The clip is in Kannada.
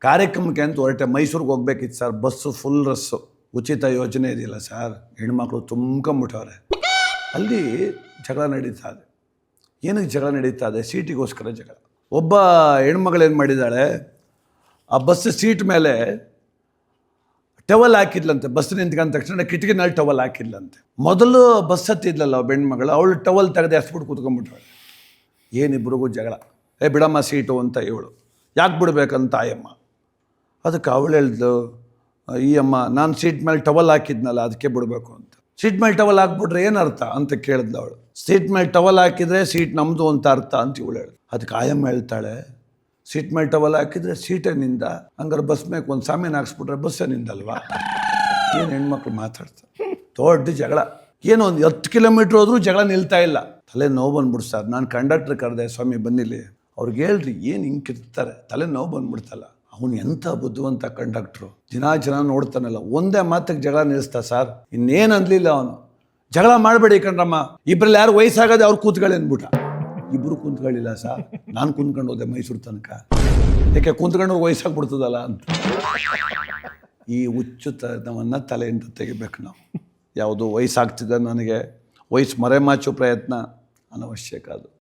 ಕಾರ್ಯಕ್ರಮಕ್ಕೆ ಅಂತ ಹೊರಟೆ ಮೈಸೂರಿಗೆ ಹೋಗ್ಬೇಕಿತ್ತು ಸರ್. ಬಸ್ಸು ಫುಲ್ ರಸ್ಸು ಉಚಿತ ಯೋಜನೆ ಇದೆಯಲ್ಲ ಸರ್. ಹೆಣ್ಮಕ್ಳು ತುಂಬ್ಕೊಂಬಿಟ್ಟವ್ರೆ. ಅಲ್ಲಿ ಜಗಳ ನಡೀತಾ ಇದೆ. ಏನಕ್ಕೆ ಜಗಳ ನಡೀತಾ ಇದೆ? ಸೀಟಿಗೋಸ್ಕರ ಜಗಳ. ಒಬ್ಬ ಹೆಣ್ಮಗಳೇನು ಮಾಡಿದ್ದಾಳೆ? ಆ ಬಸ್ ಸೀಟ್ ಮೇಲೆ ಟವಲ್ ಹಾಕಿದ್ಲಂತೆ. ಬಸ್ ನಿಂತ್ಕೊಂಡ ತಕ್ಷಣ ಕಿಟಕಿನಲ್ಲಿ ಟವಲ್ ಹಾಕಿದ್ಲಂತೆ. ಮೊದಲು ಬಸ್ ಹತ್ತಿದ್ಲಲ್ಲ ಒಬ್ಬ ಹೆಣ್ಮಗಳು. ಅವಳು ಟವಲ್ ತೆಗೆದು ಎಸ್ಬಿಟ್ಟು ಕೂತ್ಕೊಂಡ್ಬಿಟ್ರು. ಏನಿಬ್ರಿಗೂ ಜಗಳ. ಏ, ಬಿಡಮ್ಮ ಸೀಟು ಅಂತ ಇವಳು. ಯಾಕೆ ಬಿಡಬೇಕಂತ ಆಯಮ್ಮ ಅದಕ್ಕೆ ಅವಳು ಹೇಳ್ದು ಈ ಅಮ್ಮ, ನಾನು ಸೀಟ್ ಮೇಲೆ ಟವಲ್ ಹಾಕಿದ್ನಲ್ಲ, ಅದಕ್ಕೆ ಬಿಡಬೇಕು ಅಂತ. ಸೀಟ್ ಮೇಲೆ ಟವಲ್ ಹಾಕ್ಬಿಟ್ರೆ ಏನು ಅರ್ಥ? ಅಂತ ಕೇಳಿದ್ಲು ಅವಳು. ಸೀಟ್ ಮೇಲೆ ಟವಲ್ ಹಾಕಿದರೆ ಸೀಟ್ ನಮ್ಮದು ಅಂತ ಅರ್ಥ, ಅಂತ ಇವಳು ಹೇಳಿ ಅದಕ್ಕೆ ಆಯಮ್ಮ ಹೇಳ್ತಾಳೆ, ಸೀಟ್ ಮೇಲೆ ಟವಲ್ ಹಾಕಿದರೆ ಸೀಟೇ ನಿಂದ ಹಂಗಾರೆ ಬಸ್ ಮೇಲೆ ಒಂದು ಸಾಮಾನು ಹಾಕ್ಸ್ಬಿಟ್ರೆ ಬಸ್ಸೇ ನಿಂದಲ್ವಾ? ಏನು ಹೆಣ್ಮಕ್ಳು ಮಾತಾಡ್ತಾರೆ. ದೊಡ್ಡ ಜಗಳ. ಏನು ಒಂದು ಹತ್ತು ಕಿಲೋಮೀಟ್ರ್ ಹೋದ್ರೂ ಜಗಳ ನಿಲ್ತಾ ಇಲ್ಲ. ತಲೆ ನೋವು ಬಂದ್ಬಿಡು ಸರ್. ನಾನು ಕಂಡಕ್ಟ್ರ್ ಕರೆದೆ, ಸ್ವಾಮಿ, ಬನ್ನಿಲ್ಲಿ. ಅವ್ರಿಗೆ ಹೇಳ್ರಿ ಏನು ಹಿಂಗೆ ಕಿರ್ತಾರೆ? ತಲೆ ನೋವು ಬಂದ್ಬಿಡ್ತಲ್ಲ. ಅವನು ಎಂಥ ಬುದ್ಧಿವಂತ ಕಂಡಕ್ಟ್ರು? ದಿನ ಜನ ನೋಡ್ತಾನಲ್ಲ. ಒಂದೇ ಮಾತಿಗೆ ಜಗಳ ನಿಲ್ಲಿಸ್ತಾ ಸರ್. ಇನ್ನೇನು ಅನ್ಲಿಲ್ಲ ಅವನು. ಜಗಳ ಮಾಡಬೇಡಿ ಕಣ್ರಮ್ಮ. ಇಬ್ಬರಲ್ಲಿ ಯಾರು ವಯಸ್ಸಾಗದೆ ಅವ್ರು ಕೂತ್ಕೊಳ್ಳಿ ಅಂದ್ಬಿಟ್ಟ. ಇಬ್ಬರು ಕುಂತ್ಕೊಳ್ಳಿಲ್ಲ ಸರ್. ನಾನು ಕುಂತ್ಕೊಂಡು ಹೋದೆ ಮೈಸೂರು ತನಕ. ಯಾಕೆ ಕುಂತ್ಕೊಂಡು ವಯಸ್ಸಾಗ್ಬಿಡ್ತದಲ್ಲ ಅಂತ. ಈ ಹುಚ್ಚುತನವನ್ನು ತಲೆಯಿಂದ ತೆಗಿಬೇಕು ನಾವು. ಯಾವುದು ವಯಸ್ಸಾಗ್ತಿದೆ ನನಗೆ. ವಯಸ್ಸು ಮರೆಮಾಚೋ ಪ್ರಯತ್ನ ಅನವಶ್ಯಕ ಅದು.